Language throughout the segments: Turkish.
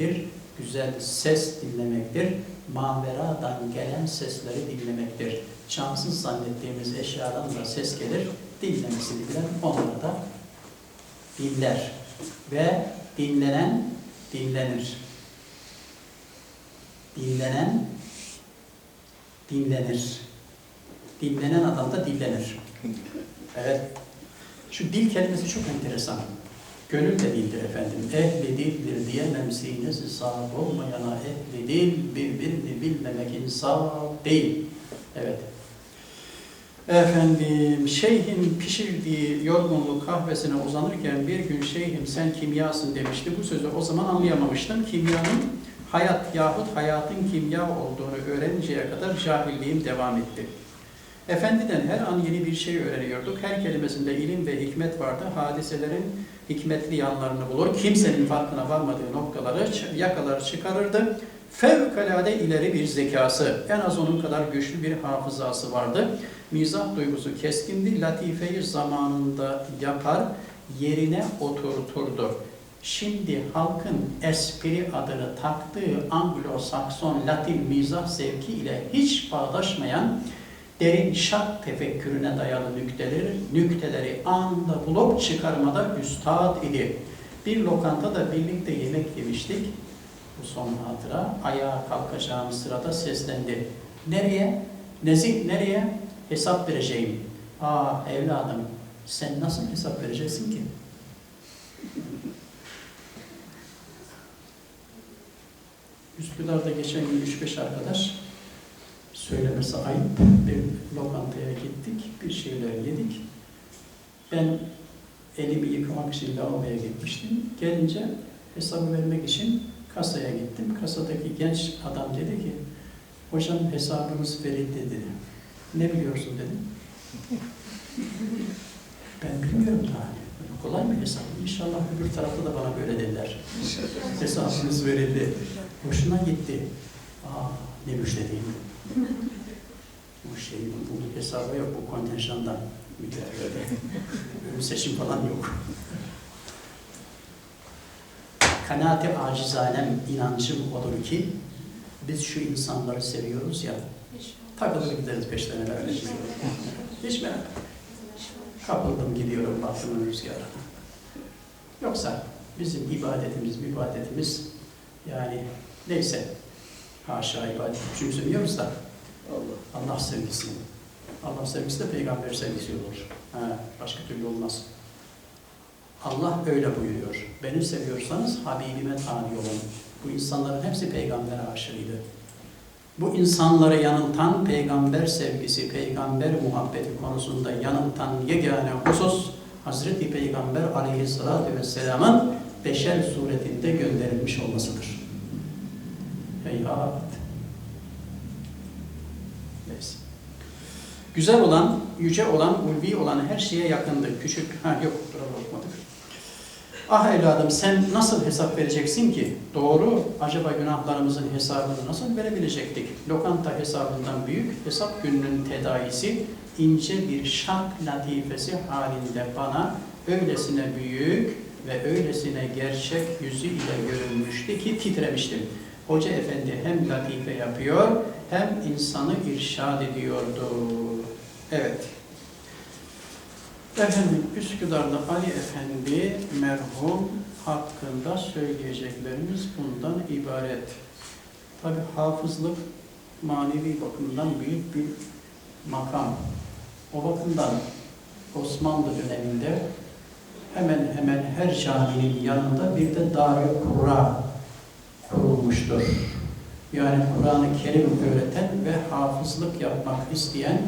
dinlemektir. Güzel ses dinlemektir. Maveradan gelen sesleri dinlemektir. Cansız zannettiğimiz eşyadan da ses gelir. Dinlemesini bilen onları da dinler. Ve dinlenen dinlenir. Dinlenen dinlenir. Dinlenen adam da dillenir. Evet. Şu dil kelimesi çok enteresan. Gönül de dildir efendim. Ehli dildir diyemem sinesi sahip olmayana ehli dil birbirini bilmemek insaf değil. Evet. Efendim, şeyhin pişirdiği yorgunluk kahvesine uzanırken bir gün şeyhim sen kimyasın demişti. Bu sözü o zaman anlayamamıştım. Kimyanın hayat yahut hayatın kimya olduğunu öğreninceye kadar cahilliğim devam etti. Efendiden her an yeni bir şey öğreniyorduk. Her kelimesinde ilim ve hikmet vardı. Hadiselerin hikmetli yanlarını bulur. Kimsenin farkına varmadığı noktaları yakalar çıkarırdı. Fevkalade ileri bir zekası, en az onun kadar güçlü bir hafızası vardı. Mizah duygusu keskindi, latifeyi zamanında yapar, yerine oturturdu. Şimdi halkın espri adını taktığı Anglo-Sakson Latin mizah zevki ile hiç bağdaşmayan derin şak tefekkürüne dayalı nükteleri, nükteleri anında bulup çıkarmada üstad idi. Bir lokantada birlikte yemek yemiştik. Bu son hatıra. Ayağa kalkacağım sırada seslendi. Nereye? Nezih nereye? Hesap vereceğim. Aa evladım sen nasıl hesap vereceksin ki? Üsküdar'da geçen gün 3-5 arkadaş söylemesi ayıp bir lokantaya gittik, bir şeyler yedik. Ben elimi yıkamak için lavaboya gitmiştim. Gelince hesabı vermek için kasaya gittim. Kasadaki genç adam dedi ki, hocam hesabınız verildi dedi. Ne biliyorsun dedim. ben bilmiyorum daha. Böyle kolay mı hesap? İnşallah öbür tarafta da bana böyle dediler. Hesabınız verildi. Hoşuna gitti. Aa ne müşteriyim. Bu şey, bu hesabı yok bu kontenjandan. Öyle, öyle seçim falan yok. Kanaati acizanem inancım odur ki biz şu insanları seviyoruz ya takılır gideriz peşlerine öyle şey. Hiç merak. Kapıldım gidiyorum bahtımın rüzgarına. Yoksa bizim ibadetimiz, ibadetimiz yani neyse haşa ibadet küçümsemiyoruz da Allah. Allah sevgisi. Allah sevgisi de peygamber sevgisi olur. Ha, başka türlü olmaz. Allah öyle buyuruyor. Beni seviyorsanız Habibime tabi olun. Bu insanların hepsi peygamber aşığıydı. Bu insanları yanıltan peygamber sevgisi, peygamber muhabbeti konusunda yanıltan yegane husus Hazreti Peygamber aleyhissalatü vesselamın beşer suretinde gönderilmiş olmasıdır. Heyhat. Neyse. Güzel olan, yüce olan, ulvi olan her şeye yakındır. Küçük, ha yok, duralım okumadık. Ah evladım sen nasıl hesap vereceksin ki? Doğru, acaba günahlarımızın hesabını nasıl verebilecektik? Lokanta hesabından büyük, hesap gününün tedaisi, ince bir şak latifesi halinde bana öylesine büyük ve öylesine gerçek yüzü ile görünmüştü ki titremiştim. Hoca efendi hem latife yapıyor hem insanı irşad ediyordu. Evet. Efendim Üsküdar'da Ali Efendi merhum hakkında söyleyeceklerimiz bundan ibaret. Tabi hafızlık manevi bakımdan büyük bir makam. O bakımdan Osmanlı döneminde hemen hemen her caminin yanında bir de Darül Kurra kurulmuştur. Yani Kur'an-ı Kerim öğreten ve hafızlık yapmak isteyen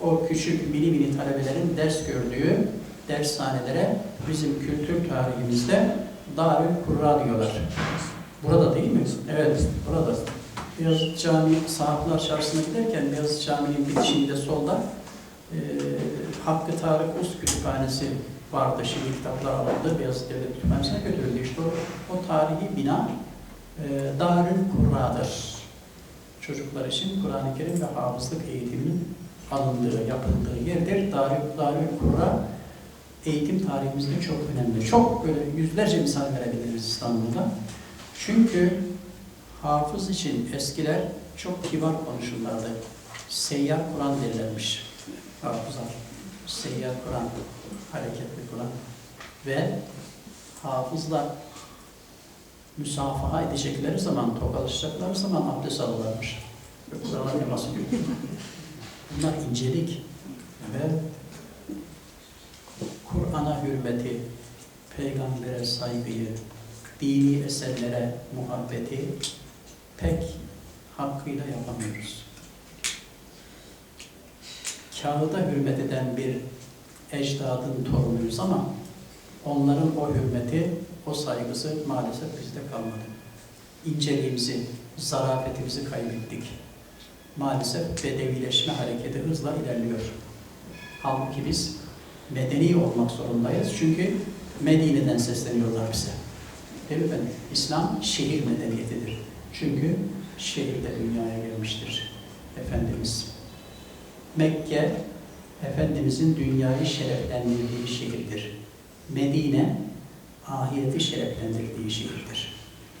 o küçük mini mini talebelerin ders gördüğü dershanelere bizim kültür tarihimizde Darül Kurra diyorlar. Burada değil mi? Evet, burada. Beyazıt Camii Sahaplar Çarşısı'na giderken Beyazıt Camii'nin bitişinde solda e, Hakkı Tarık Us Kütüphanesi vardı. Şimdi kitaplar alındı. Beyazıt Devlet Kütüphanesi'ne götürüldü. İşte o, o tarihi bina e, Darül Kurra'dır. Çocuklar için Kur'an-ı Kerim ve hafızlık eğitiminin alındığı, yapıldığı yerdir. Darül, Darül Kurra eğitim tarihimizde çok önemli. Çok böyle yüzlerce misal verebiliriz İstanbul'da. Çünkü hafız için eskiler çok kibar konuşurlardı. Seyyar Kur'an derlermiş hafızlar. Seyyar Kur'an, hareketli Kur'an. Ve hafızla müsafaha edecekleri zaman, tokalaşacakları zaman abdest alırlarmış. Kur'an'a teması yok. Bunlar incelik ve Kur'an'a hürmeti, peygambere saygıyı, dini eserlere muhabbeti pek hakkıyla yapamıyoruz. Kağıda hürmet eden bir ecdadın torunuyuz ama onların o hürmeti, o saygısı maalesef bizde kalmadı. İnceliğimizi, zarafetimizi kaybettik. Maalesef bedevileşme hareketi hızla ilerliyor. Halbuki biz medeni olmak zorundayız. Çünkü Medine'den sesleniyorlar bize. Değil mi efendim? İslam şehir medeniyetidir. Çünkü şehirde dünyaya gelmiştir Efendimiz. Mekke, Efendimizin dünyayı şereflendirdiği şehirdir. Medine, ahireti şereflendirdiği şehirdir.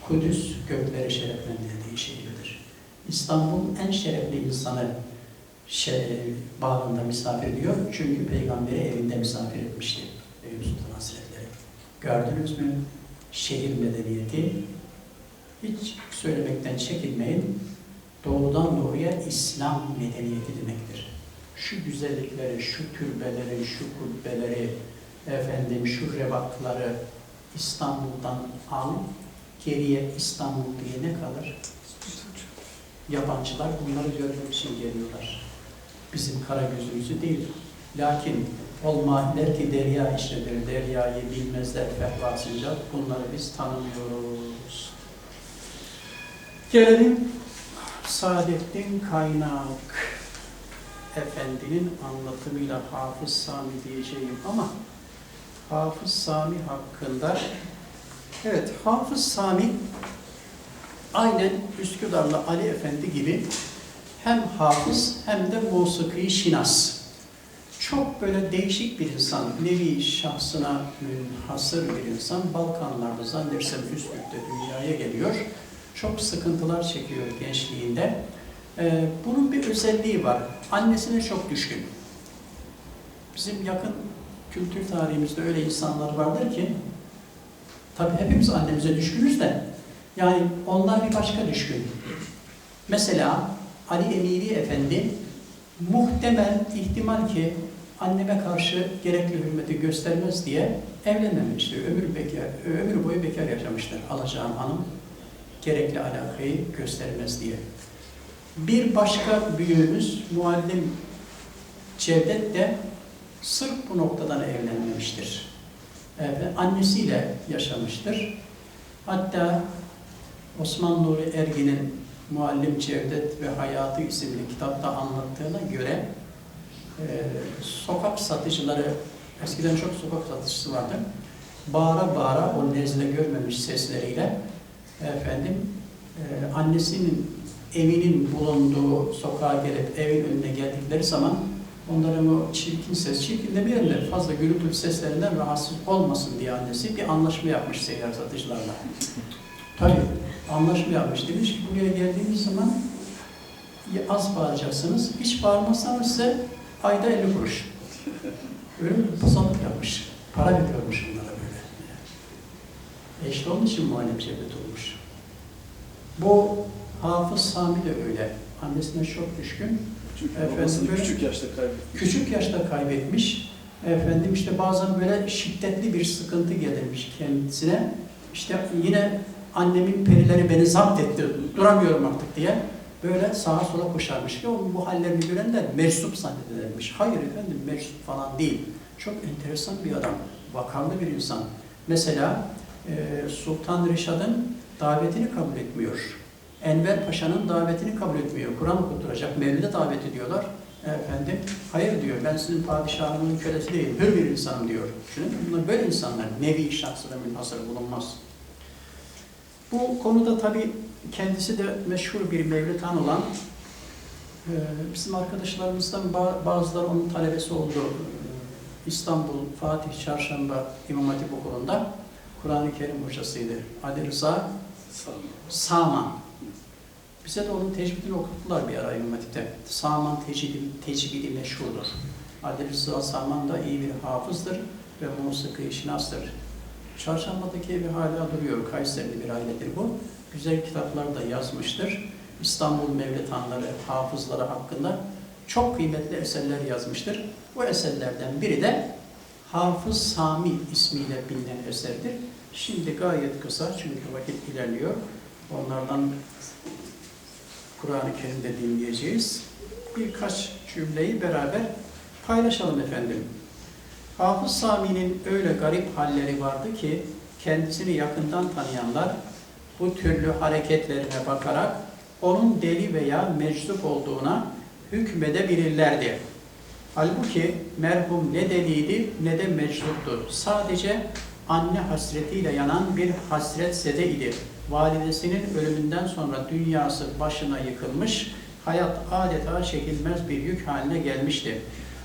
Kudüs, gökleri şereflendirdiği şehirdir. İstanbul en şerefli insanı şey, bağında misafir ediyor. Çünkü peygamberi evinde misafir etmişti. Eyüp Sultan Hazretleri. Gördünüz mü? Şehir medeniyeti hiç söylemekten çekinmeyin. Doğrudan doğruya İslam medeniyeti demektir. Şu güzellikleri, şu türbeleri, şu kubbeleri, efendim şu revakları İstanbul'dan al, geriye İstanbul diye ne kalır? Yabancılar bunları görmek için geliyorlar. Bizim kara gözümüzü değil. Lakin olmahler ki derya işledir, deryayı bilmezler fehvasınca bunları biz tanımıyoruz. Gelelim Saadettin Kaynak Efendi'nin anlatımıyla Hafız Sami diyeceğim ama Hafız Sami hakkında evet Hafız Sami aynen Üsküdar'la Ali Efendi gibi hem hafız hem de musiki şinas. Çok böyle değişik bir insan, nevi şahsına münhasır bir insan. Balkanlarda zannedersem Üsküp'te dünyaya geliyor. Çok sıkıntılar çekiyor gençliğinde. Ee, bunun bir özelliği var. Annesine çok düşkün. Bizim yakın kültür tarihimizde öyle insanlar vardır ki, tabii hepimiz annemize düşkünüz de, yani onlar bir başka düşkün. Mesela Ali Emiri Efendi muhtemel ihtimal ki anneme karşı gerekli hürmeti göstermez diye evlenmemiştir. Ömür, bekar, ömür boyu bekar yaşamıştır alacağım hanım. Gerekli alakayı göstermez diye. Bir başka büyüğümüz muallim Cevdet de sırf bu noktadan evlenmemiştir. Evet, annesiyle yaşamıştır. Hatta Osman Nuri Ergin'in Muallim Cevdet ve Hayatı isimli kitapta anlattığına göre e, sokak satıcıları, eskiden çok sokak satıcısı vardı, bağıra bağıra o nezle görmemiş sesleriyle efendim e, annesinin evinin bulunduğu sokağa gelip evin önüne geldikleri zaman onların o çirkin ses, çirkin demeyelim de fazla gürültülü seslerinden rahatsız olmasın diye annesi bir anlaşma yapmış seyyar satıcılarla. Tabii anlaşma yapmış. Demiş ki buraya geldiğiniz zaman az bağıracaksınız. Hiç bağırmazsanız size ayda 50 kuruş. Öyle bir pazarlık yapmış. Para veriyormuş onlara böyle. E işte onun için muhalif cebet olmuş. Bu Hafız Sami de öyle. Annesine çok düşkün. Çünkü Efendim, babasını böyle- küçük yaşta kaybetmiş. Küçük yaşta kaybetmiş. Efendim işte bazen böyle şiddetli bir sıkıntı gelirmiş kendisine. İşte yine annemin perileri beni zapt etti, duramıyorum artık diye böyle sağa sola koşarmış ki o bu hallerini görenler meczup zannedermiş. Hayır efendim meczup falan değil. Çok enteresan bir adam, vakarlı bir insan. Mesela Sultan Reşad'ın davetini kabul etmiyor. Enver Paşa'nın davetini kabul etmiyor. Kur'an okutturacak, Mevlid'e davet ediyorlar. Efendim, hayır diyor, ben sizin padişahımın kölesi değilim, hür bir insanım diyor. Çünkü bunlar böyle insanlar, nevi şahsına münhasır bulunmaz. Bu konuda tabii kendisi de meşhur bir mevlitan olan e, bizim arkadaşlarımızdan ba- bazıları onun talebesi oldu. E, İstanbul Fatih Çarşamba İmam Hatip Okulu'nda Kur'an-ı Kerim hocasıydı. Ali Rıza Saman. Bize de onun tecvidini okuttular bir ara Hatip'te. Saman tecvidi, tecvidi meşhurdur. Adil Rıza Saman da iyi bir hafızdır ve musiki şinastır. Çarşamba'daki evi hala duruyor. Kayserili bir ailedir bu. Güzel kitaplar da yazmıştır. İstanbul Mevletanları, hafızları hakkında çok kıymetli eserler yazmıştır. Bu eserlerden biri de Hafız Sami ismiyle bilinen eserdir. Şimdi gayet kısa çünkü vakit ilerliyor. Onlardan Kur'an-ı Kerim'de dinleyeceğiz. Birkaç cümleyi beraber paylaşalım efendim. Hafız Sami'nin öyle garip halleri vardı ki kendisini yakından tanıyanlar bu türlü hareketlerine bakarak onun deli veya meczup olduğuna hükmedebilirlerdi. Halbuki merhum ne deliydi ne de mecnuptu. Sadece anne hasretiyle yanan bir hasret sede. Validesinin ölümünden sonra dünyası başına yıkılmış, hayat adeta çekilmez bir yük haline gelmişti.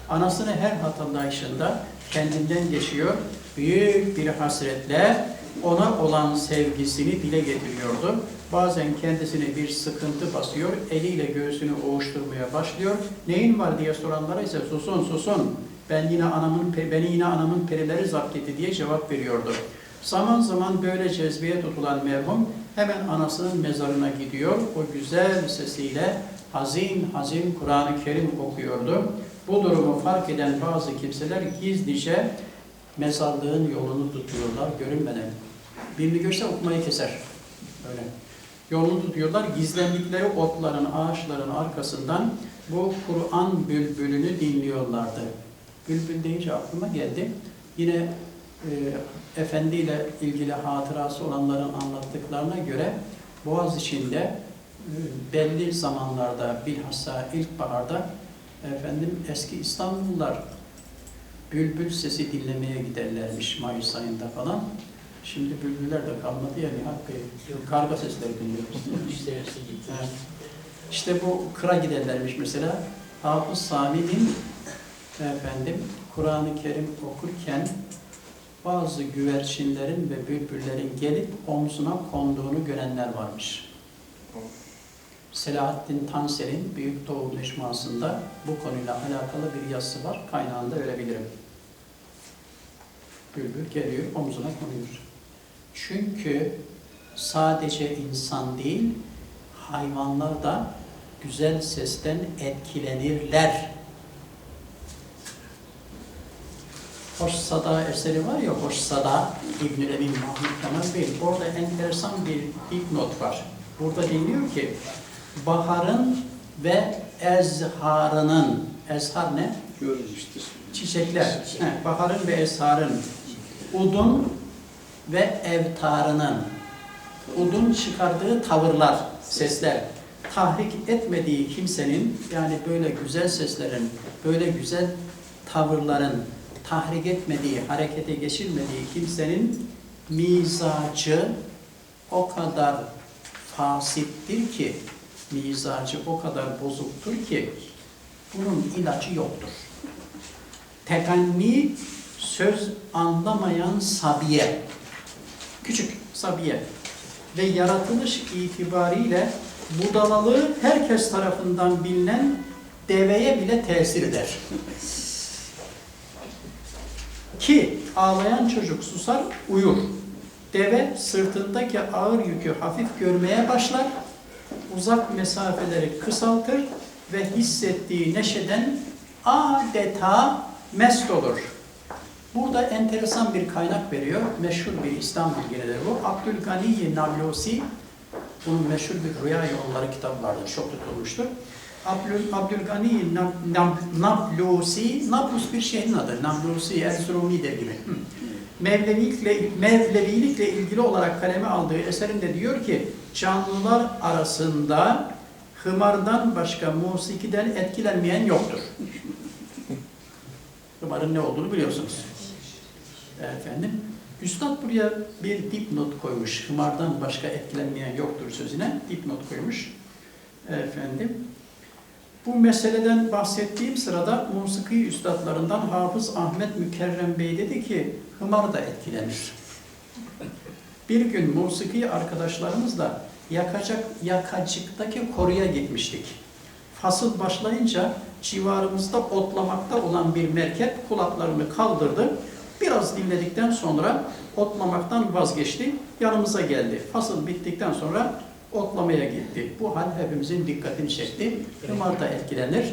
Anasını her hatırlayışında kendinden geçiyor, büyük bir hasretle ona olan sevgisini dile getiriyordu. Bazen kendisine bir sıkıntı basıyor, eliyle göğsünü oğuşturmaya başlıyor. Neyin var diye soranlara ise susun susun, ben yine anamın, beni yine anamın perileri zapt etti diye cevap veriyordu. Zaman zaman böyle cezbeye tutulan merhum hemen anasının mezarına gidiyor. O güzel sesiyle hazin hazin Kur'an-ı Kerim okuyordu. Bu durumu fark eden bazı kimseler gizlice mezarlığın yolunu tutuyorlar görünmeden. Birini görse okumayı keser. Öyle. Yolunu tutuyorlar. Gizlendikleri otların, ağaçların arkasından bu Kur'an bülbülünü dinliyorlardı. Bülbül deyince aklıma geldi. Yine e, Efendi ile ilgili hatırası olanların anlattıklarına göre Boğaz içinde e, belli zamanlarda bilhassa ilkbaharda efendim eski İstanbullular bülbül sesi dinlemeye giderlermiş Mayıs ayında falan. Şimdi bülbüller de kalmadı ya Nihat Bey. Karga sesleri duyuyoruz. İşte hepsi gitti. Evet. İşte bu kıra giderlermiş mesela. Hafız Sami'nin efendim Kur'an-ı Kerim okurken bazı güvercinlerin ve bülbüllerin gelip omzuna konduğunu görenler varmış. Selahaddin Tanser'in Büyük Doğu Mecmuası'nda bu konuyla alakalı bir yazısı var. Kaynağında verebilirim. Bülbül geliyor, omzuna konuyor. Çünkü sadece insan değil, hayvanlar da güzel sesten etkilenirler. Hoş Sada eseri var ya, Hoş Sada İbn-i Emin Mahmud Kemal Bey. Orada enteresan bir dipnot var. Burada deniliyor ki, baharın ve ezharının, ezhar ne? Görmüştür. Çiçekler, he, baharın ve esharın, udun ve evtarının, udun çıkardığı tavırlar, sesler, tahrik etmediği kimsenin, yani böyle güzel seslerin, böyle güzel tavırların tahrik etmediği, harekete geçirmediği kimsenin mizacı o kadar fasittir ki, mizacı o kadar bozuktur ki, bunun ilacı yoktur. Tekanni söz anlamayan sabiye, küçük sabiye ve yaratılış itibariyle budalalığı herkes tarafından bilinen deveye bile tesir eder. Ki ağlayan çocuk susar, uyur. Deve sırtındaki ağır yükü hafif görmeye başlar, uzak mesafeleri kısaltır ve hissettiği neşeden adeta mest olur. Burada enteresan bir kaynak veriyor. Meşhur bir İslam bilginedir bu. Abdülgani Nablusi, bunun meşhur bir Rüya Yolları kitabı vardır. Çok tutulmuştur. Abdül, Abdülgani Nab- Nab- Nablusi, Nablus bir şehrin adı. Nablusi, Erzurumi der gibi. Hı. Mevlevilikle, Mevlevilikle ilgili olarak kaleme aldığı eserinde diyor ki, canlılar arasında hımardan başka musikiden etkilenmeyen yoktur. Hımarın ne olduğunu biliyorsunuz. Efendim, Üstad buraya bir dipnot koymuş. Hımardan başka etkilenmeyen yoktur sözüne dipnot koymuş. Efendim, bu meseleden bahsettiğim sırada musiki üstadlarından Hafız Ahmet Mükerrem Bey dedi ki, hımar da etkilenir. Bir gün musiki arkadaşlarımızla yakacak, yakacıktaki koruya gitmiştik. Fasıl başlayınca civarımızda otlamakta olan bir merkep kulaklarını kaldırdı. Biraz dinledikten sonra otlamaktan vazgeçti, yanımıza geldi. Fasıl bittikten sonra otlamaya gitti. Bu hal hepimizin dikkatini çekti. Hımar etkilenir.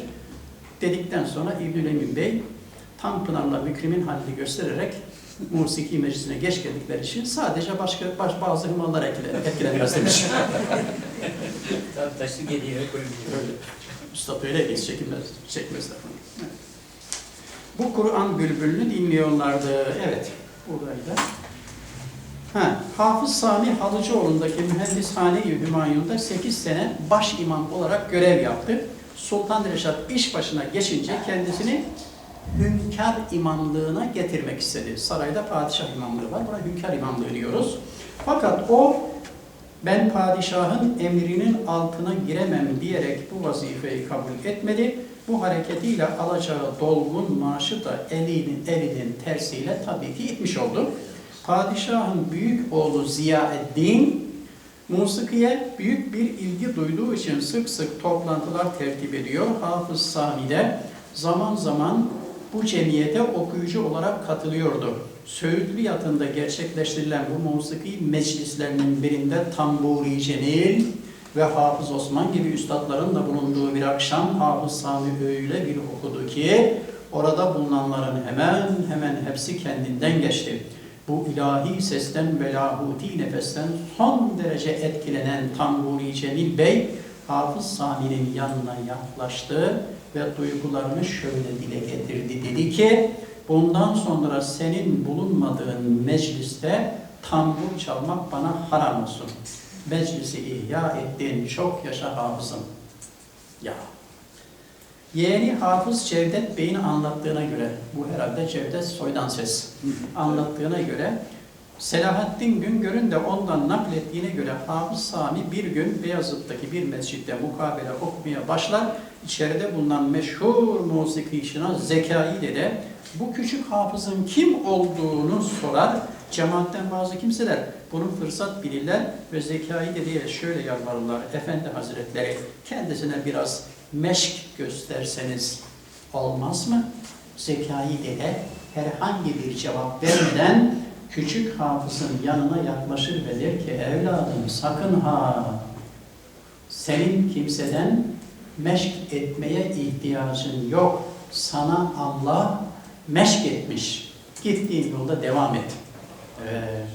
Dedikten sonra İbnül Emin Bey Tanpınar'la Mükrim'in halini göstererek musiki meclisine geç geldikleri için sadece başka baş, bazı hımallar etkilen- etkilenmez demiş. Tabii taşı geliyor koyuyor. Öyle. Üstad öyle değil, çekilmez, çekmezler. Evet. Bu Kur'an bülbülünü dinliyorlardı. Evet, buradaydı. Ha, Hafız Sami Halıcıoğlu'ndaki Mühendishane-i Hümayun'da 8 sene baş imam olarak görev yaptı. Sultan Reşat iş başına geçince kendisini hünkâr imamlığına getirmek istedi. Sarayda padişah imamlığı var. Buna hünkâr imamlığı diyoruz. Fakat o ben padişahın emrinin altına giremem diyerek bu vazifeyi kabul etmedi. Bu hareketiyle alacağı dolgun maaşı da elinin elinin tersiyle tabii ki itmiş oldu. Padişahın büyük oğlu Ziyaeddin musikiye büyük bir ilgi duyduğu için sık sık toplantılar tertip ediyor. Hafız Sami de zaman zaman bu cemiyete okuyucu olarak katılıyordu. Söğütlü yatında gerçekleştirilen bu musiki meclislerinin birinde Tamburi Cemil ve Hafız Osman gibi üstadların da bulunduğu bir akşam Hafız Sami öyle bir okudu ki orada bulunanların hemen hemen hepsi kendinden geçti. Bu ilahi sesten ve lahuti nefesten son derece etkilenen Tamburi Cemil Bey Hafız Sami'nin yanına yaklaştı ve duygularını şöyle dile getirdi. Dedi ki, bundan sonra senin bulunmadığın mecliste tambur çalmak bana haram olsun. Meclisi ihya ettin, çok yaşa hafızım. Ya. Yeğeni Hafız Cevdet Bey'in anlattığına göre, bu herhalde Cevdet Soydan ses, anlattığına göre Selahaddin Güngör'ün de ondan naklettiğine göre Hafız Sami bir gün Beyazıt'taki bir mescitte mukabele okumaya başlar. İçeride bulunan meşhur musiki şına Zekai dede bu küçük hafızın kim olduğunu sorar. Cemaatten bazı kimseler bunu fırsat bilirler ve Zekai dedeye şöyle yalvarırlar. Efendi Hazretleri kendisine biraz meşk gösterseniz olmaz mı? Zekai dede herhangi bir cevap vermeden küçük hafızın yanına yaklaşır ve der ki evladım sakın ha senin kimseden meşk etmeye ihtiyacın yok. Sana Allah meşk etmiş. Gittiğin yolda devam et. Evet.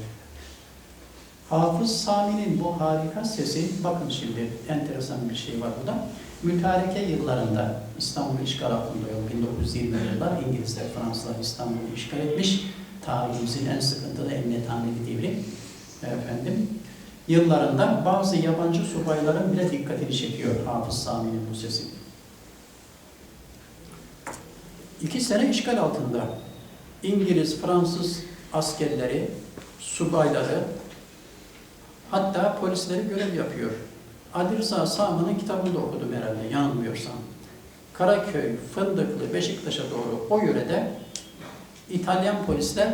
Hafız Sami'nin bu harika sesi, bakın şimdi enteresan bir şey var burada. Mütareke yıllarında İstanbul işgal altında yok. 1920 yıllar İngilizler, Fransızlar İstanbul'u işgal etmiş. Tarihimizin en sıkıntılı, en netaneli devri. Efendim, yıllarında bazı yabancı subayların bile dikkatini çekiyor Hafız Sami'nin bu sesi. İki sene işgal altında İngiliz, Fransız askerleri, subayları, hatta polisleri görev yapıyor. Ali Rıza Sami'nin kitabını da okudum herhalde yanılmıyorsam. Karaköy, Fındıklı, Beşiktaş'a doğru o yörede İtalyan polisler,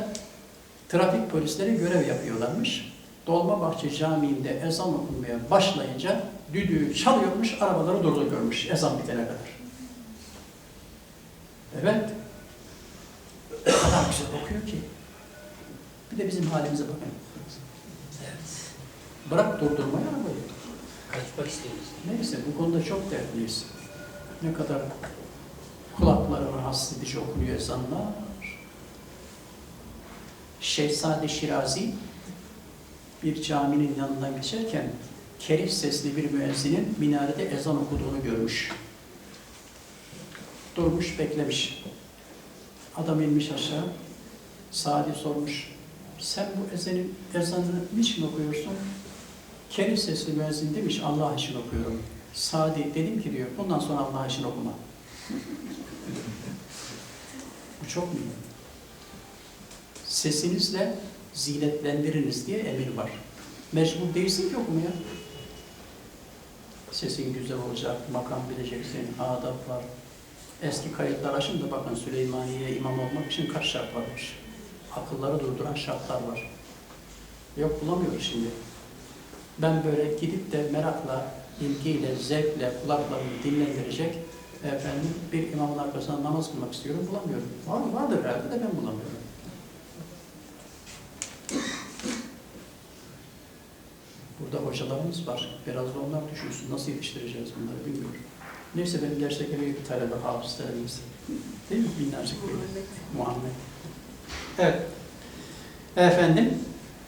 trafik polisleri görev yapıyorlarmış. Dolmabahçe Camii'nde ezan okunmaya başlayınca düdüğü çalıyormuş, arabaları durduruyormuş ezan bitene kadar. Evet. O kadar güzel okuyor ki. Bir de bizim halimize bakın. Evet. Bırak durdurmayı arabayı. Kaçmak istiyoruz. Neyse bu konuda çok dertliyiz. Ne kadar kulakları rahatsız edici okunuyor ezanlar. Şehzade Şirazi bir caminin yanından geçerken kerif sesli bir müezzinin minarede ezan okuduğunu görmüş. Durmuş, beklemiş. Adam inmiş aşağı. Sadi sormuş. Sen bu ezenin, ezanını niçin okuyorsun? Kerif sesli müezzin demiş, Allah için okuyorum. Sadi dedim ki diyor, bundan sonra Allah için okuma. Bu çok mühim. Sesinizle zinetlendiriniz diye emir var. Mecbur değilsin ki okumaya. Sesin güzel olacak, makam bileceksin, adab var. Eski kayıtlar açın da bakın Süleymaniye'ye imam olmak için kaç şart varmış. Akılları durduran şartlar var. Yok bulamıyoruz şimdi. Ben böyle gidip de merakla, ilgiyle, zevkle kulaklarımı dinlendirecek efendim bir imamın arkasından namaz kılmak istiyorum bulamıyorum. Var, vardır herhalde de ben bulamıyorum. Burada hocalarımız var. Biraz da onlar düşünsün. Nasıl yetiştireceğiz bunları bilmiyorum. Neyse benim dersteki bir talebe, hafız talebemiz. Değil mi? Binlerce bir Muhammed. Evet. Efendim,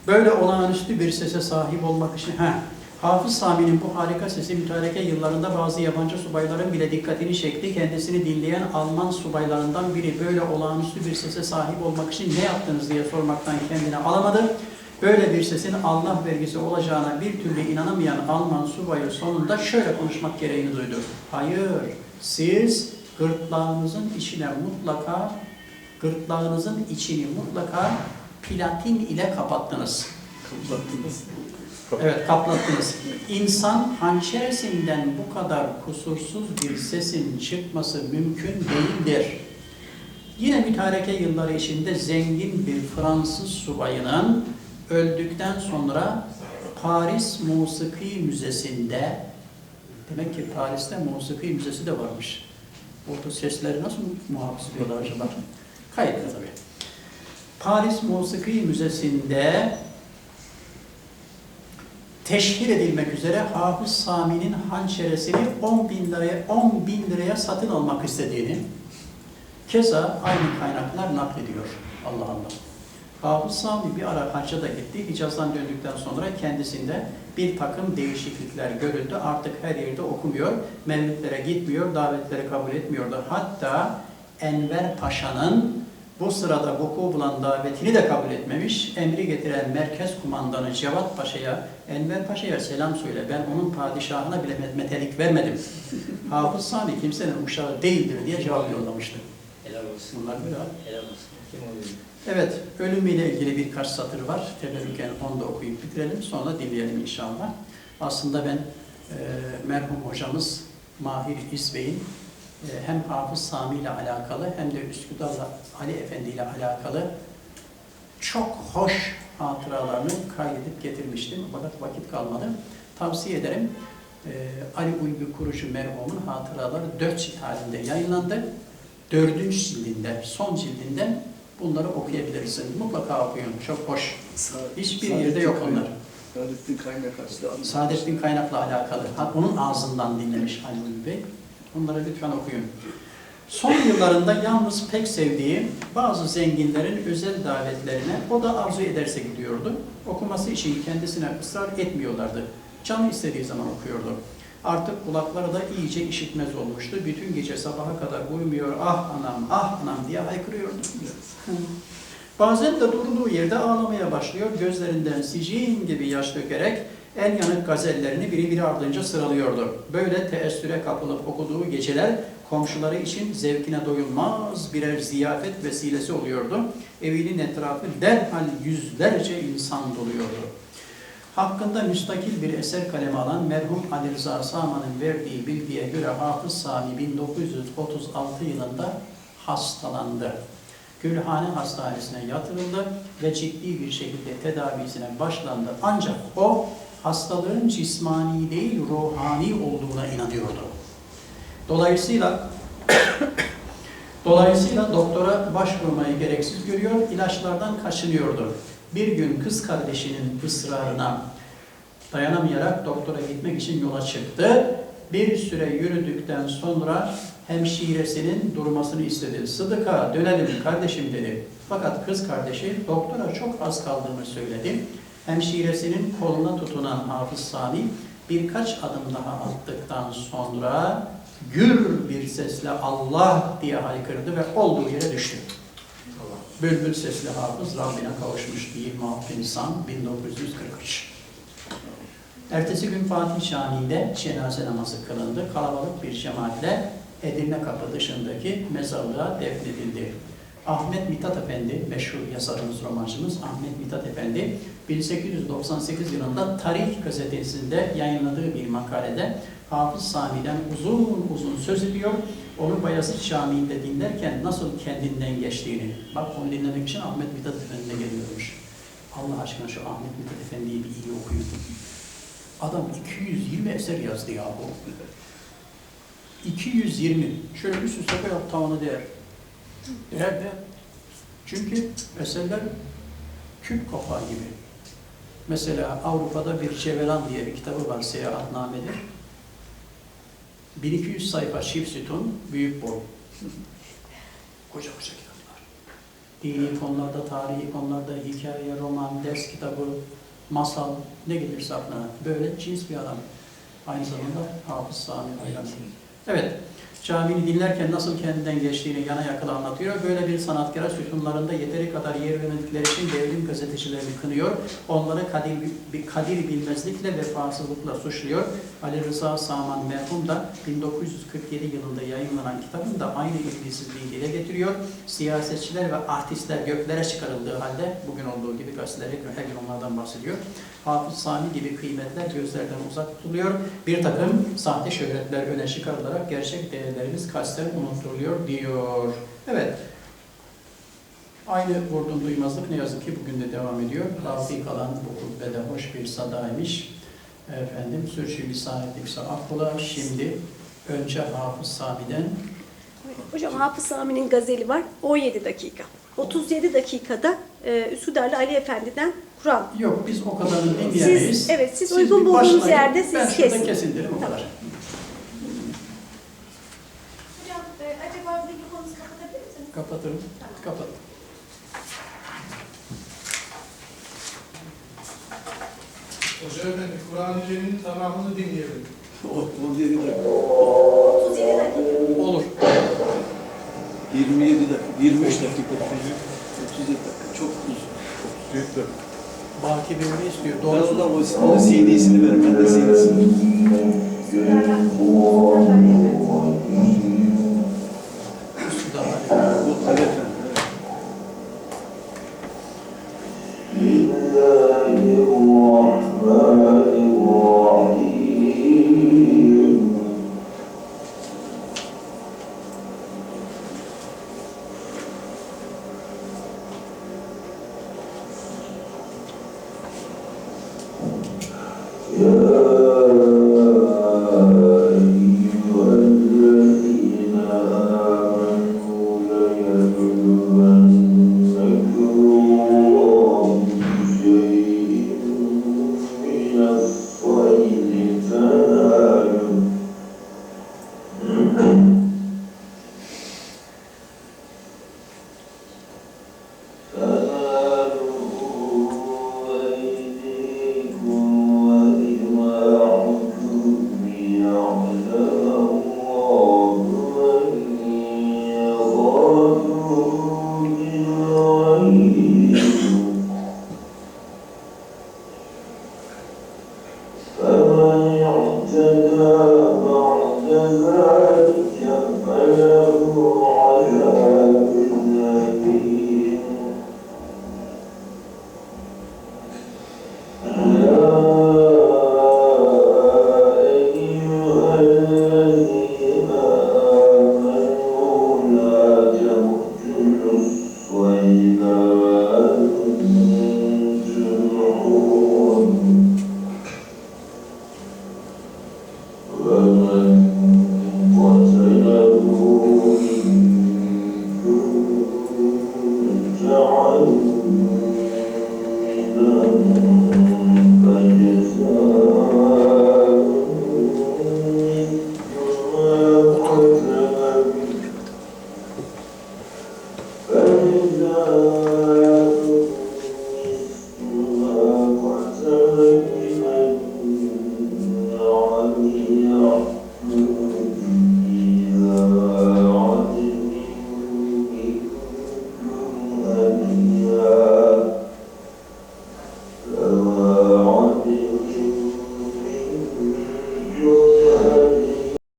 böyle olağanüstü bir sese sahip olmak için, ha, Hafız Sami'nin bu harika sesi mütareke yıllarında bazı yabancı subayların bile dikkatini çekti. Kendisini dinleyen Alman subaylarından biri böyle olağanüstü bir sese sahip olmak için ne yaptınız diye sormaktan kendini alamadı. Böyle bir sesin Allah vergisi olacağına bir türlü inanamayan Alman subayı sonunda şöyle konuşmak gereğini duydu. Hayır, siz gırtlağınızın içine mutlaka, gırtlağınızın içini mutlaka platin ile kapattınız. Kapattınız. Evet, kaplattınız. İnsan hançeresinden bu kadar kusursuz bir sesin çıkması mümkün değildir. Yine mütareke yılları içinde zengin bir Fransız subayının öldükten sonra Paris Musiki Müzesi'nde demek ki Paris'te Musiki Müzesi de varmış. Orada sesleri nasıl muhafız ediyorlar acaba? Kayıtlı tabii. Paris Musiki Müzesi'nde teşhir edilmek üzere Hafız Sami'nin hançeresini 10 bin liraya 10 bin liraya satın almak istediğini keza aynı kaynaklar naklediyor. Allah Allah. Hafız Sami bir ara hacca da gitti. Hicaz'dan döndükten sonra kendisinde bir takım değişiklikler görüldü. Artık her yerde okumuyor, mevlütlere gitmiyor, davetleri kabul etmiyordu. Hatta Enver Paşa'nın bu sırada vuku bulan davetini de kabul etmemiş. Emri getiren merkez kumandanı Cevat Paşa'ya, Enver Paşa'ya selam söyle. Ben onun padişahına bile metelik vermedim. Hafız Sami kimsenin uşağı değildir diye cevap yollamıştı. Helal olsun. Bunlar böyle abi. Helal olsun. Kim oluyor? Evet, ölümüyle ilgili birkaç satır var. Teberrüken onu da okuyup bitirelim. Sonra dinleyelim inşallah. Aslında ben e, merhum hocamız Mahir İsbey'in hem Hafız Sami ile alakalı hem de Üsküdar'la Ali Efendi ile alakalı çok hoş hatıralarını kaydedip getirmiştim. Fakat vakit kalmadı. Tavsiye ederim. E, Ali Uygu Kurucu merhumun hatıraları dört cilt halinde yayınlandı. Dördüncü cildinde, son cildinden bunları okuyabilirsiniz. Mutlaka okuyun. Çok hoş. Sa- Hiçbir Saadettin yerde yok Kaynak- onlar. Saadettin Kaynak. Saadettin Kaynak'la alakalı. Ha, onun ağzından dinlemiş Halil Bey. Bunları lütfen okuyun. Son yıllarında yalnız pek sevdiği bazı zenginlerin özel davetlerine o da arzu ederse gidiyordu. Okuması için kendisine ısrar etmiyorlardı. Canı istediği zaman okuyordu. Artık kulakları da iyice işitmez olmuştu. Bütün gece sabaha kadar uyumuyor. Ah anam, ah anam diye haykırıyordu. Bazen de durduğu yerde ağlamaya başlıyor. Gözlerinden sicin gibi yaş dökerek en yanık gazellerini biri biri ardınca sıralıyordu. Böyle teessüre kapılıp okuduğu geceler komşuları için zevkine doyulmaz birer ziyafet vesilesi oluyordu. Evinin etrafı derhal yüzlerce insan doluyordu. Hakkında müstakil bir eser kaleme alan merhum Ali Rıza Saman'ın verdiği bilgiye göre Hafız Sami 1936 yılında hastalandı. Gülhane Hastanesi'ne yatırıldı ve ciddi bir şekilde tedavisine başlandı. Ancak o hastalığın cismani değil ruhani olduğuna inanıyordu. Dolayısıyla Dolayısıyla doktora başvurmayı gereksiz görüyor, ilaçlardan kaçınıyordu. Bir gün kız kardeşinin ısrarına dayanamayarak doktora gitmek için yola çıktı. Bir süre yürüdükten sonra hemşiresinin durmasını istedi. Sıdıka dönelim kardeşim dedi. Fakat kız kardeşi doktora çok az kaldığını söyledi. Hemşiresinin koluna tutunan Hafız Sami birkaç adım daha attıktan sonra gür bir sesle Allah diye haykırdı ve olduğu yere düştü. Bülbül sesli hafız Rabbine kavuşmuştu 26 Nisan 1943. Ertesi gün Fatih Camii'nde cenaze namazı kılındı. Kalabalık bir cemaatle Edirne Kapı dışındaki mezarlığa defnedildi. Ahmet Mithat Efendi, meşhur yazarımız, romancımız Ahmet Mithat Efendi, 1898 yılında Tarih gazetesinde yayınladığı bir makalede Hafız Sami'den uzun uzun söz ediyor. Onu Bayezid Camii'nde dinlerken nasıl kendinden geçtiğini, bak onu dinlemek için Ahmet Mithat Efendi'ne geliyormuş. Allah aşkına şu Ahmet Mithat Efendi'yi bir iyi okuyun. Adam 220 eser yazdı ya bu. 220. Şöyle üst üste koy tavanı değer. Değer de. Çünkü eserler küp kapağı gibi. Mesela Avrupa'da bir Cevelan diye bir kitabı var, seyahatnamedir. 1200 sayfa çift sütun, büyük boy. Koca koca kitaplar. Dini konularda, tarihi konularda, hikaye, roman, ders kitabı, masal, ne gelirse aklına. Böyle cins bir adam. Aynı zamanda Hafız Sami Hayran. Evet, camini dinlerken nasıl kendinden geçtiğini yana yakın anlatıyor. Böyle bir sanatkara sütunlarında yeteri kadar yer vermedikleri için devrim gazetecilerini kınıyor. Onları kadir, kadir bilmezlikle, vefasızlıkla suçluyor. Ali Rıza Saman merhum da 1947 yılında yayınlanan kitabında aynı ilgisizliği dile getiriyor. Siyasetçiler ve artistler göklere çıkarıldığı halde bugün olduğu gibi gazeteler her gün onlardan bahsediyor. Hafız Sami gibi kıymetler gözlerden uzak tutuluyor. Bir takım sahte şöhretler öne çıkarılarak gerçek değerlerimiz kasten unutturuluyor diyor. Evet. Aynı vurdum duymazlık ne yazık ki bugün de devam ediyor. Rafi kalan bu hutbede hoş bir sadaymış. Efendim sürçülisan ettikse affola. Şimdi önce Hafız Sami'den Hocam Hafız Sami'nin gazeli var 17 dakika. 37 dakikada e, Üsküdar'lı Ali Efendi'den Kur'an. yok biz o kadarını dinleyemeyiz. Siz, evet siz uygun bir bulduğunuz yerde siz ben kesin. kesindirim o Tamam. kadar. Hocam e, acaba mikrofonunuzu kapatabilir misiniz? Kapatırım. Tamam. Kapat. Hoca Efendi, Kur'an-ı Kerim'in tamamını dinleyelim. O 17 dakika. 37 dakika. Olur. 27 dakika. 23 dakika. 37 dakika. Çok uzun. Baki Bey istiyor. Ben Doğrusu ona o, CD'sini veririm. Ben de CD'sini.